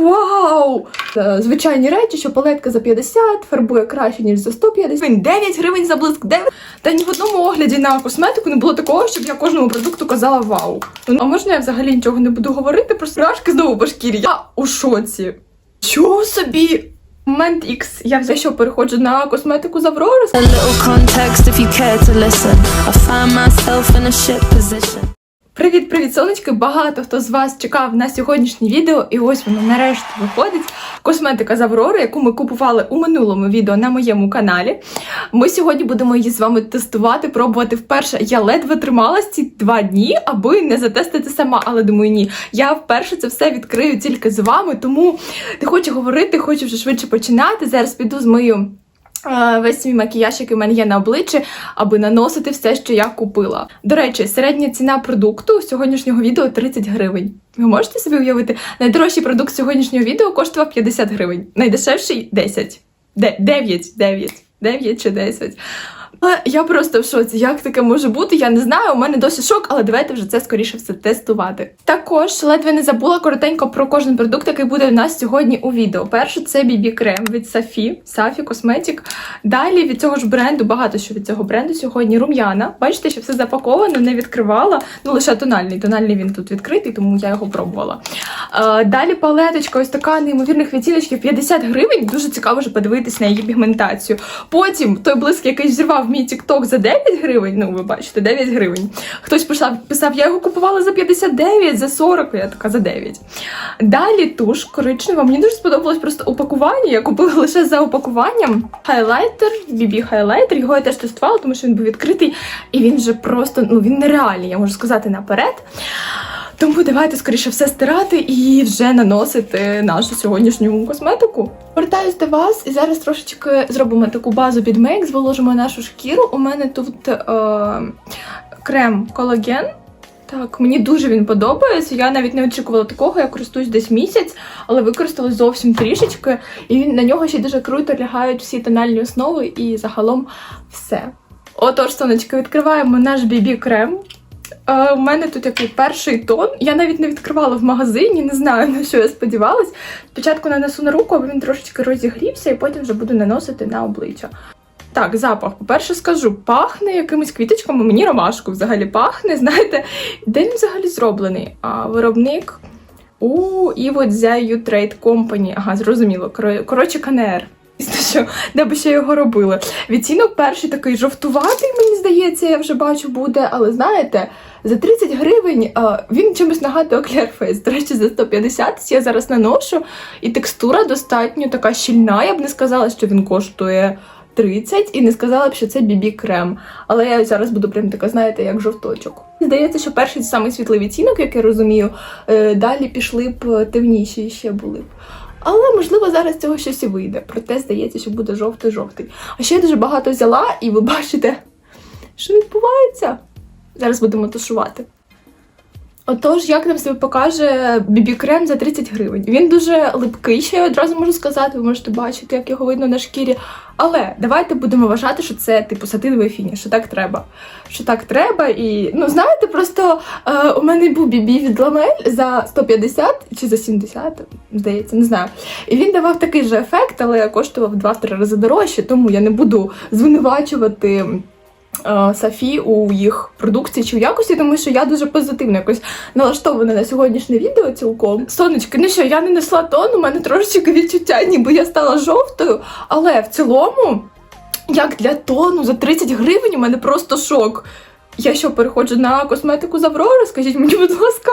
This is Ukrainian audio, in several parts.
Вау! Звичайні речі, що палетка за 50, фарбує краще, ніж за 150. Він 9 гривень за блиск, 9. Та ні в одному огляді на косметику не було такого, щоб я кожному продукту казала вау. Ну, а можна я взагалі нічого не буду говорити, просто рашки знову по шкірі. Я у шоці. Чого собі? Момент X. Я вже що переходжу на косметику з Аврори. A little context if you care to listen. I find myself in a shit position. Привіт, привіт, сонечки! Багато хто з вас чекав на сьогоднішнє відео, і ось воно нарешті виходить. Косметика з Аврори, яку ми купували у минулому відео на моєму каналі. Ми сьогодні будемо її з вами тестувати, пробувати вперше. Я ледве трималась ці два дні, аби не затестити сама, але думаю, ні. Я вперше це все відкрию тільки з вами, тому не хочу говорити, хочу вже швидше починати. Зараз піду з мою. Весь свій макіяж, який в мене є на обличчі, аби наносити все, що я купила. До речі, середня ціна продукту сьогоднішнього відео 30 гривень. Ви можете собі уявити? Найдорожчий продукт сьогоднішнього відео коштував 50 гривень, найдешевший 10. 9, 9, 9 чи 10. Я просто в шоці. Як таке може бути? Я не знаю. У мене досі шок, але давайте вже це скоріше все тестувати. Також ледве не забула коротенько про кожен продукт, який буде у нас сьогодні у відео. Перше це BB крем від Сафі, Сафі Косметик. Далі від цього ж бренду, багато що від цього бренду сьогодні рум'яна. Бачите, що все запаковано, не відкривала. Ну лише тональний. Тональний він тут відкритий, тому я його пробувала. Е, далі палеточка, ось така неймовірних відтіночків 50 гривень. Дуже цікаво вже подивитись на її пігментацію. Потім той блиск, який зірвав мій TikTok за 9 гривень. Ну, ви бачите, 9 гривень. Хтось писав, писав, я його купувала за 59, за 40, я така за 9. Далі туш коричнева. Мені дуже сподобалось просто упакування. Я купила лише за упакуванням. Хайлайтер, BB хайлайтер. Його я теж тестувала, тому що він був відкритий, і він вже просто ну він нереальний, я можу сказати наперед. Тому давайте скоріше все стирати і вже наносити нашу сьогоднішню косметику. Повертаюсь до вас і зараз трошечки зробимо таку базу під мейк, зволожимо нашу шкіру. У мене тут е, крем колаген. Так, мені дуже він подобається. Я навіть не очікувала такого, я користуюсь десь місяць, але використала зовсім трішечки, і на нього ще дуже круто лягають всі тональні основи і загалом все. Отож, сонечко, відкриваємо наш BB крем. Е, у мене тут який перший тон. Я навіть не відкривала в магазині, не знаю на що я сподівалась. Спочатку нанесу на руку, аби він трошечки розігрівся, і потім вже буду наносити на обличчя. Так, запах. По-перше, скажу, пахне якимись квіточками, мені ромашку взагалі пахне. Знаєте, де він взагалі зроблений? А виробник у You Trade Company. Ага, зрозуміло. Коротше, КНР. Що, де би ще його робили? Відцінок перший такий жовтуватий, мені здається, я вже бачу, буде, але знаєте, за 30 гривень а, він чимось нагадує Clear Face. До речі, за 150 я зараз наношу, і текстура достатньо така щільна. Я б не сказала, що він коштує 30, і не сказала б, що це BB крем. Але я зараз буду прям така, знаєте, як жовточок. Здається, що перший самий світлий відцінок, як я розумію, е, далі пішли б темніші ще були б. Але можливо зараз цього щось і вийде. Проте здається, що буде жовтий-жовтий. А ще я дуже багато взяла, і ви бачите, що відбувається. Зараз будемо тушувати. Отож, як нам себе покаже BB крем за 30 гривень. Він дуже липкий, ще я одразу можу сказати, ви можете бачити, як його видно на шкірі. Але давайте будемо вважати, що це типу сатиновий фініш, що так треба. Що так треба. І ну знаєте, просто е, у мене був BB від Ламель за 150 чи за 70, здається, не знаю. І він давав такий же ефект, але коштував в 2-3 рази дорожче, тому я не буду звинувачувати. Е, Сафі у їх продукції чи в якості, тому що я дуже позитивно якось налаштована на сьогоднішнє відео цілком. Сонечки, ну що, я не несла тон, у мене трошечки відчуття, ніби я стала жовтою, але в цілому, як для тону за 30 гривень, у мене просто шок. Я що переходжу на косметику з Аврори? Скажіть мені, будь ласка,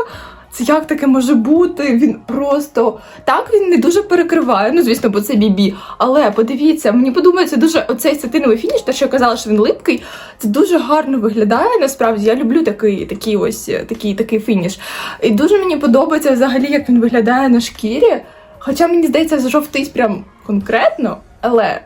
це як таке може бути? Він просто так він не дуже перекриває. Ну, звісно, бо це бібі. Але подивіться, мені подобається дуже оцей сатиновий фініш, те, що я казала, що він липкий. Це дуже гарно виглядає. Насправді я люблю такий, такий ось такий, такий фініш. І дуже мені подобається взагалі, як він виглядає на шкірі. Хоча мені здається, жовтий прям конкретно, але.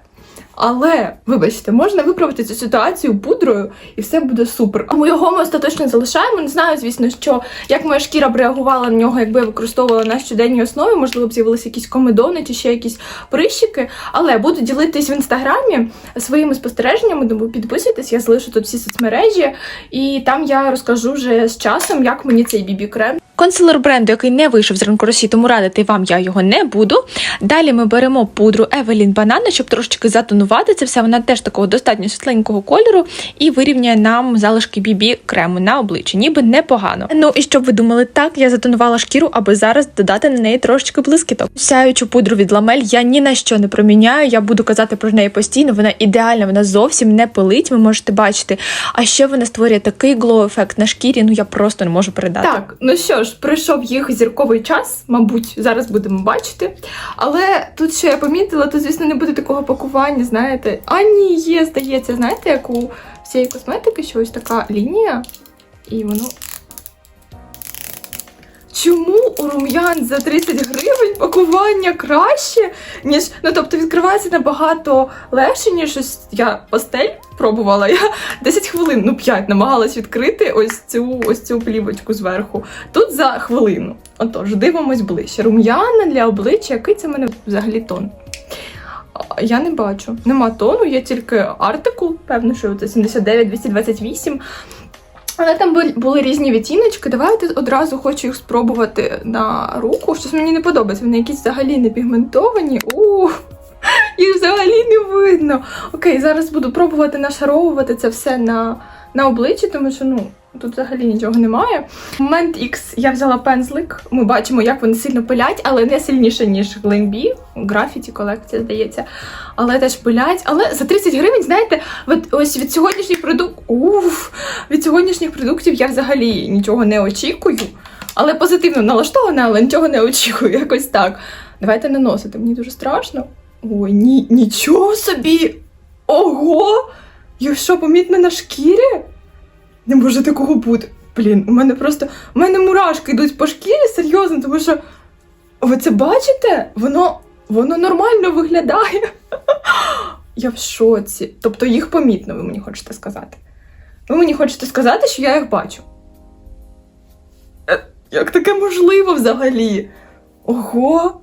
Але, вибачте, можна виправити цю ситуацію пудрою і все буде супер. Тому його ми остаточно залишаємо. Не знаю, звісно, що як моя шкіра б реагувала на нього, якби я використовувала на щоденній основі, можливо, б з'явилися якісь комедони чи ще якісь прищики. Але буду ділитись в інстаграмі своїми спостереженнями, тому підписуйтесь, я залишу тут всі соцмережі, і там я розкажу вже з часом, як мені цей бібі крем. Консилер бренду, який не вийшов з ринку Росії, тому радити вам я його не буду. Далі ми беремо пудру Evelyn Banana, щоб трошечки затонувати це все. Вона теж такого достатньо світленького кольору і вирівняє нам залишки BB крему на обличчі, ніби непогано. Ну і щоб ви думали, так я затонувала шкіру, аби зараз додати на неї трошечки блискіток. Сяючу пудру від ламель я ні на що не проміняю. Я буду казати про неї постійно. Вона ідеальна, вона зовсім не пилить. Ви можете бачити. А ще вона створює такий глоу-ефект на шкірі. Ну я просто не можу передати. Так, ну що ж, прийшов їх зірковий час, мабуть, зараз будемо бачити. Але тут що я помітила, тут, звісно, не буде такого пакування, знаєте. А ні, є, здається, знаєте, як у всієї косметики, що ось така лінія, і воно. Чому у рум'ян за 30 гривень пакування краще, ніж. Ну, тобто відкривається набагато легше, ніж ось я пастель пробувала. Я 10 хвилин, ну 5, намагалась відкрити ось цю ось цю плівочку зверху. Тут за хвилину. Отож, дивимось ближче. Рум'яна для обличчя, який це в мене взагалі тон? Я не бачу. Нема тону, є тільки артикул, певно, що це 79-228. Але там були, різні відтіночки. Давайте одразу хочу їх спробувати на руку. Щось мені не подобається. Вони якісь взагалі не пігментовані. У їх взагалі не видно. Окей, зараз буду пробувати нашаровувати це все на, на обличчі, тому що ну. Тут взагалі нічого немає. Момент X я взяла пензлик. Ми бачимо, як вони сильно пилять, але не сильніше, ніж Glambi. Графіті колекція, здається. Але теж пилять. Але за 30 гривень, знаєте, от ось від сьогоднішніх продуктів. Від сьогоднішніх продуктів я взагалі нічого не очікую. Але позитивно налаштована, але нічого не очікую. Якось так. Давайте наносити. Мені дуже страшно. Ой, ні, нічого собі! Ого! Я що, помітна на шкірі? Не може такого бути. Блін, у мене просто. У мене мурашки йдуть по шкірі, серйозно, тому що. Ви це бачите? Воно воно нормально виглядає. Я в шоці. Тобто їх помітно, ви мені хочете сказати. Ви мені хочете сказати, що я їх бачу. Е, Як таке можливо взагалі? Ого!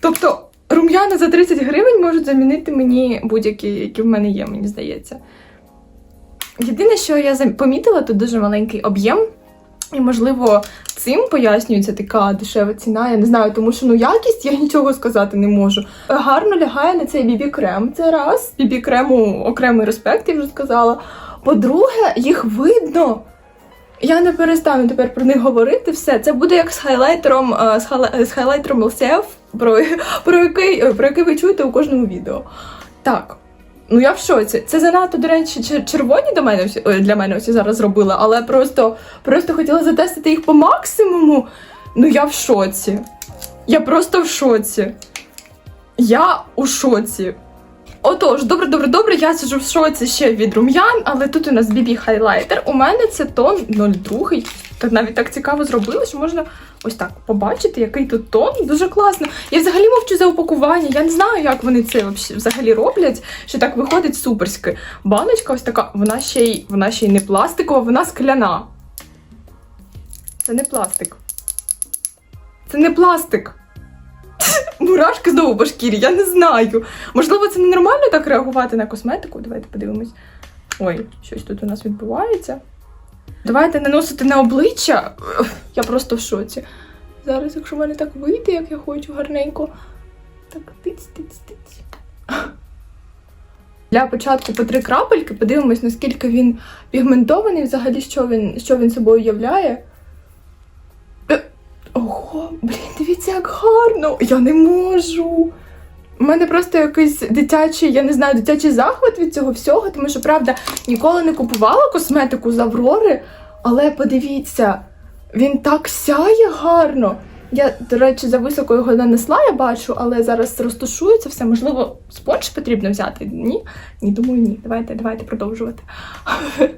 Тобто, рум'яна за 30 гривень можуть замінити мені будь-які, які в мене є, мені здається. Єдине, що я помітила, тут дуже маленький об'єм. І, можливо, цим пояснюється така дешева ціна. Я не знаю, тому що ну якість я нічого сказати не можу. Гарно лягає на цей бібі крем. Це раз. Бібі крему окремий респект, я вже сказала. По-друге, їх видно. Я не перестану тепер про них говорити. Все, це буде як з хайлайтером, е, з, хайлай- з хайлайтером LCF, про, про, який, е, про який ви чуєте у кожному відео. Так. Ну я в шоці. Це занадто, до речі, червоні до мене для мене всі зараз зробили, але просто, просто хотіла затестити їх по максимуму. Ну я в шоці. Я просто в шоці. Я у шоці. Отож, добре, добре, добре, я сиджу в шоці ще від рум'ян, але тут у нас BB хайлайтер. У мене це тон 02. Так навіть так цікаво зробили, що можна ось так побачити, який тут тон. Дуже класно. Я взагалі мовчу за упакування. Я не знаю, як вони це взагалі роблять, що так виходить суперськи. Баночка ось така, вона ще й вона ще й не пластикова, вона скляна. Це не пластик. Це не пластик. Мурашки знову по шкірі, я не знаю. Можливо, це ненормально так реагувати на косметику. Давайте подивимось. Ой, щось тут у нас відбувається. Давайте наносити на обличчя. Я просто в шоці. Зараз, якщо в мене так вийде, як я хочу, гарненько. Так, тиць, тиць, тиць. Для початку по три крапельки, подивимось, наскільки він пігментований, взагалі, що він, що він собою являє. Ого, блін, дивіться, як гарно! Я не можу. У мене просто якийсь дитячий, я не знаю, дитячий захват від цього всього, тому що правда ніколи не купувала косметику з Аврори, але подивіться, він так сяє гарно. Я, до речі, за високо його нанесла, я бачу, але зараз розташується все. Можливо, спонж потрібно взяти? Ні? Ні, думаю, ні. Давайте, давайте продовжувати.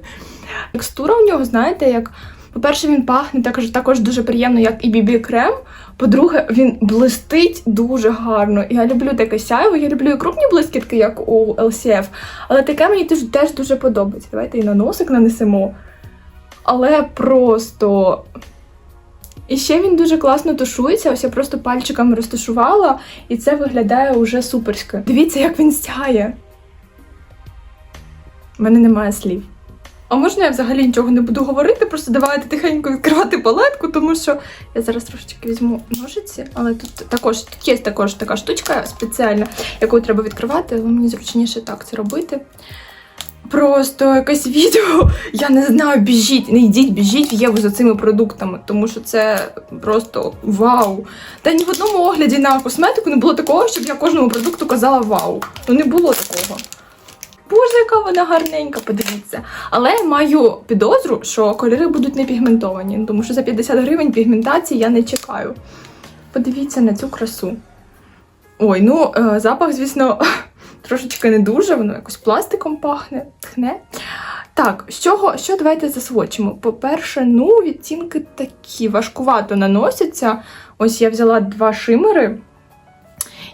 Текстура у нього, знаєте, як. По-перше, він пахне також, також дуже приємно, як і BB крем. По-друге, він блистить дуже гарно. Я люблю таке сяйво, я люблю і крупні блискітки, як у LCF, але таке мені теж, теж дуже подобається. Давайте і на носик нанесемо. Але просто. І ще він дуже класно тушується. Ось я просто пальчиками розташувала, і це виглядає уже суперськи. Дивіться, як він сяє. У мене немає слів. А можна я взагалі нічого не буду говорити, просто давайте тихенько відкривати палетку, тому що я зараз трошечки візьму ножиці, але тут також тут є також така штучка спеціальна, яку треба відкривати, але мені зручніше так це робити. Просто якесь відео, я не знаю, біжіть, не йдіть, біжіть в Єву за цими продуктами, тому що це просто вау. Та ні в одному огляді на косметику не було такого, щоб я кожному продукту казала вау. Ну не було такого. Боже, яка вона гарненька, подивіться. Але маю підозру, що кольори будуть не пігментовані, тому що за 50 гривень пігментації я не чекаю. Подивіться на цю красу. Ой, ну е, запах, звісно, трошечки не дуже, воно якось пластиком пахне, тхне. Так, з чого, що давайте засвочимо? По-перше, ну, відтінки такі важкувато наносяться. Ось я взяла два шимери,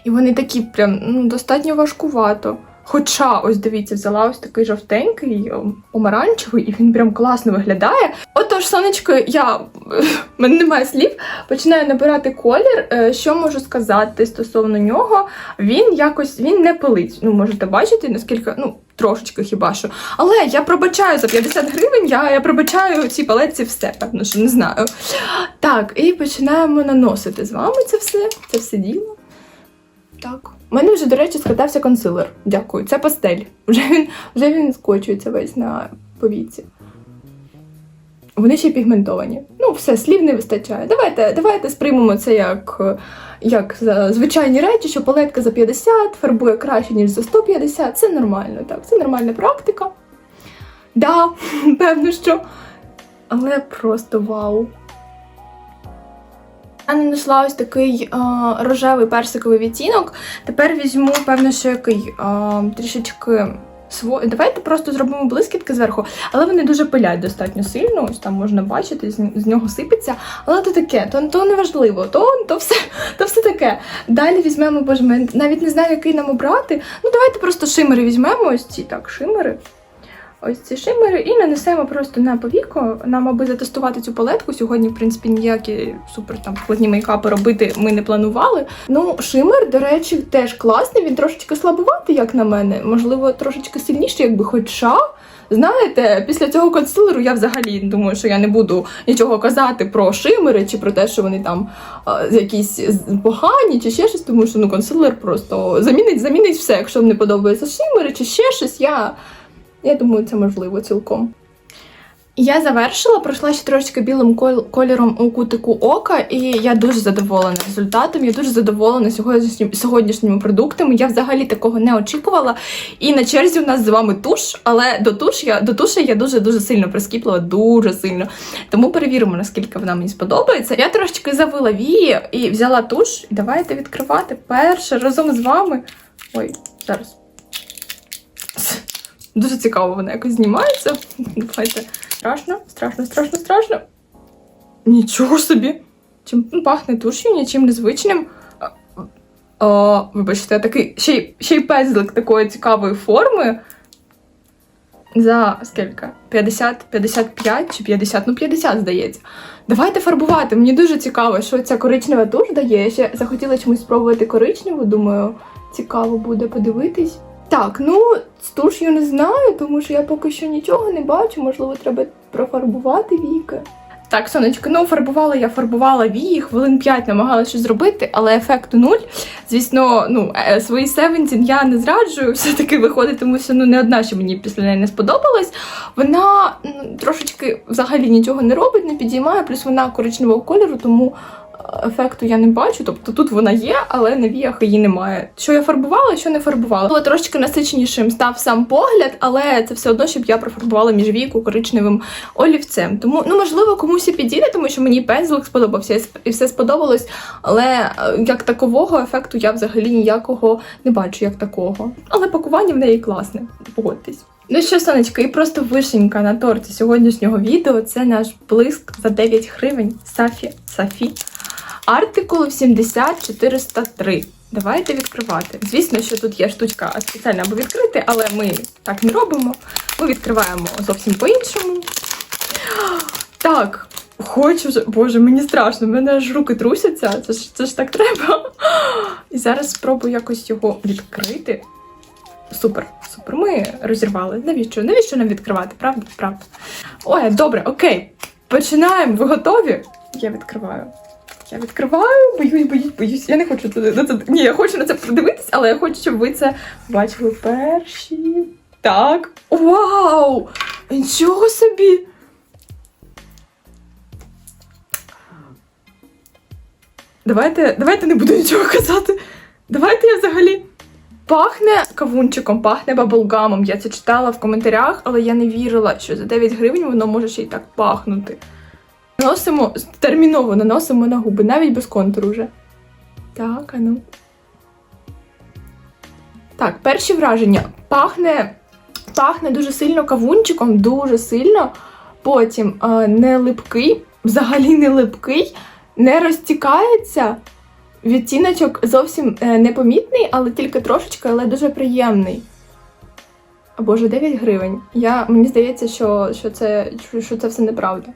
і вони такі прям ну, достатньо важкувато. Хоча, ось дивіться, взяла ось такий жовтенький, о, помаранчевий, і він прям класно виглядає. Отож, сонечко, я мене немає слів, починаю набирати колір. Е, Що можу сказати стосовно нього? Він якось він не пилить. Ну, можете бачити, наскільки, ну, трошечки хіба що. Але я пробачаю за 50 гривень, я, я пробачаю цій палетці все, певно, що не знаю. Так, і починаємо наносити з вами це все, це все діло. Так. У мене вже, до речі, скатався консилер. Дякую. Це пастель. Вже він, вже він скочується весь на повіці. Вони ще пігментовані. Ну, все, слів не вистачає. Давайте, давайте сприймемо це як, як за звичайні речі, що палетка за 50 фарбує краще, ніж за 150. Це нормально, так, це нормальна практика. Да, певно, що. Але просто вау. Я нанесла ось такий е, рожевий персиковий відтінок. Тепер візьму, певно, що який е, трішечки сво... Давайте просто зробимо блискітки зверху, але вони дуже пилять достатньо сильно. Ось там можна бачити, з, нього сипеться. Але то таке, то, то не важливо, то, то, все, то все таке. Далі візьмемо, боже, навіть не знаю, який нам обрати. Ну, давайте просто шимери візьмемо, ось ці так, шимери. Ось ці шимери і нанесемо просто на повіку. Нам, аби затестувати цю палетку, сьогодні, в принципі, ніякі супер там складні мейкапи робити ми не планували. Ну, шимер, до речі, теж класний. Він трошечки слабуватий, як на мене. Можливо, трошечки сильніший, якби хоча. Знаєте, після цього консилеру я взагалі думаю, що я не буду нічого казати про шимери чи про те, що вони там а, якісь погані, чи ще щось, тому що ну консилер просто замінить, замінить все. Якщо не подобається шимери чи ще щось, я, я думаю, це можливо цілком. Я завершила, пройшла ще трошки білим кольором у кутику ока, і я дуже задоволена результатом. Я дуже задоволена сьогоднішнім сьогоднішніми продуктами. Я взагалі такого не очікувала. І на черзі у нас з вами туш, але до туш я до туші я дуже дуже сильно прискіплила, дуже сильно. Тому перевіримо, наскільки вона мені сподобається. Я трошечки завила вії і взяла туш. Давайте відкривати перше разом з вами. Ой, зараз. Дуже цікаво, вона якось знімається. Давайте. Страшно, страшно, страшно, страшно. Нічого собі. Чим пахне туш'ю, нічим незвичним. А, вибачте, такий ще й, ще й пезлик такої цікавої форми. За скільки? 50, 55 чи 50? Ну, 50, здається. Давайте фарбувати. Мені дуже цікаво, що ця коричнева туш дає. Я ще захотіла чомусь спробувати коричневу, думаю, цікаво буде подивитись. Так, ну з туш'ю не знаю, тому що я поки що нічого не бачу. Можливо, треба профарбувати віки. Так, сонечко, ну фарбувала я фарбувала вії, хвилин 5 намагалася щось зробити, але ефекту нуль. Звісно, ну е, свої 17 я не зраджую, все-таки виходить, тому що ну не одна, що мені після неї не сподобалась. Вона м, трошечки взагалі нічого не робить, не підіймає, плюс вона коричневого кольору, тому ефекту я не бачу. Тобто тут вона є, але на віях її немає. Що я фарбувала, що не фарбувала. Було трошечки насиченішим став сам погляд, але це все одно, щоб я профарбувала між віку коричневим олівцем. Тому, ну можливо, комусь і підійде, тому що мені пензлик сподобався і все сподобалось. Але е, як такового ефекту я взагалі ніякого не бачу, як такого. Але пакування в неї класне, погодьтесь. Ну що, сонечко, і просто вишенька на торті сьогоднішнього відео це наш блиск за 9 гривень Сафі Сафі. Артикул 70403. Давайте відкривати. Звісно, що тут є штучка спеціальна аби відкрити, але ми так не робимо. Ми відкриваємо зовсім по-іншому. Так, хочу вже. Боже, мені страшно, в мене аж руки трусяться. Це ж, це ж так треба. І зараз спробую якось його відкрити. Супер, супер. Ми розірвали. Навіщо? Навіщо нам відкривати? Правда? Правда. Ой, добре, окей. Починаємо. Ви готові? Я відкриваю. Я відкриваю, боюсь, боюсь, боюсь. Я не хочу туди на це. Ні, я хочу на це подивитись, але я хочу, щоб ви це бачили перші. Так. Вау! Нічого собі! Давайте, давайте не буду нічого казати. Давайте я взагалі. Пахне кавунчиком, пахне баблгамом. Я це читала в коментарях, але я не вірила, що за 9 гривень воно може ще й так пахнути. Наносимо терміново наносимо на губи, навіть без контуру вже. Так, а ну. Так, перші враження. Пахне, пахне дуже сильно кавунчиком, дуже сильно. Потім е, не липкий, взагалі не липкий, не розтікається. Відтіночок зовсім е, непомітний, але тільки трошечки, але дуже приємний. Боже, 9 гривень. Я, мені здається, що, що, це, що це все неправда.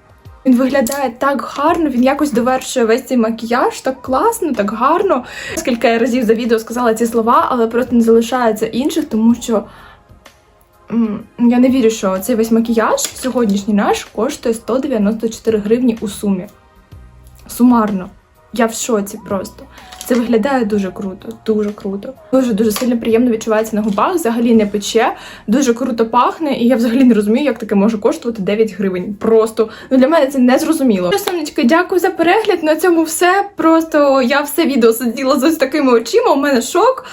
Він виглядає так гарно, він якось довершує весь цей макіяж, так класно, так гарно. Скільки я разів за відео сказала ці слова, але просто не залишається інших, тому що я не вірю, що цей весь макіяж сьогоднішній наш коштує 194 гривні у сумі. Сумарно. Я в шоці просто. Це виглядає дуже круто, дуже круто. Дуже дуже сильно приємно відчувається на губах, взагалі не пече, дуже круто пахне, і я взагалі не розумію, як таке може коштувати 9 гривень. Просто ну для мене це не зрозуміло. Сонечки, дякую за перегляд. На цьому все. Просто я все відео сиділа з ось такими очима. У мене шок.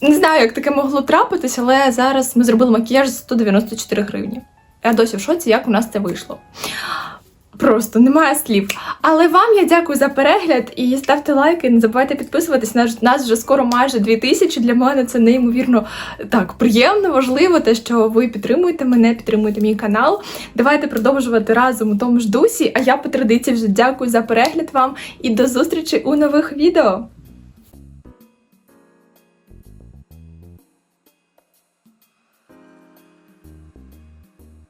Не знаю, як таке могло трапитись, але зараз ми зробили макіяж за 194 гривні. Я досі в шоці, як у нас це вийшло. Просто немає слів. Але вам я дякую за перегляд і ставте лайки, не забувайте підписуватись. Нас, нас вже скоро майже 2000. Для мене це неймовірно так приємно, важливо, те, що ви підтримуєте мене, підтримуєте мій канал. Давайте продовжувати разом у тому ж дусі. А я по традиції вже дякую за перегляд вам і до зустрічі у нових відео.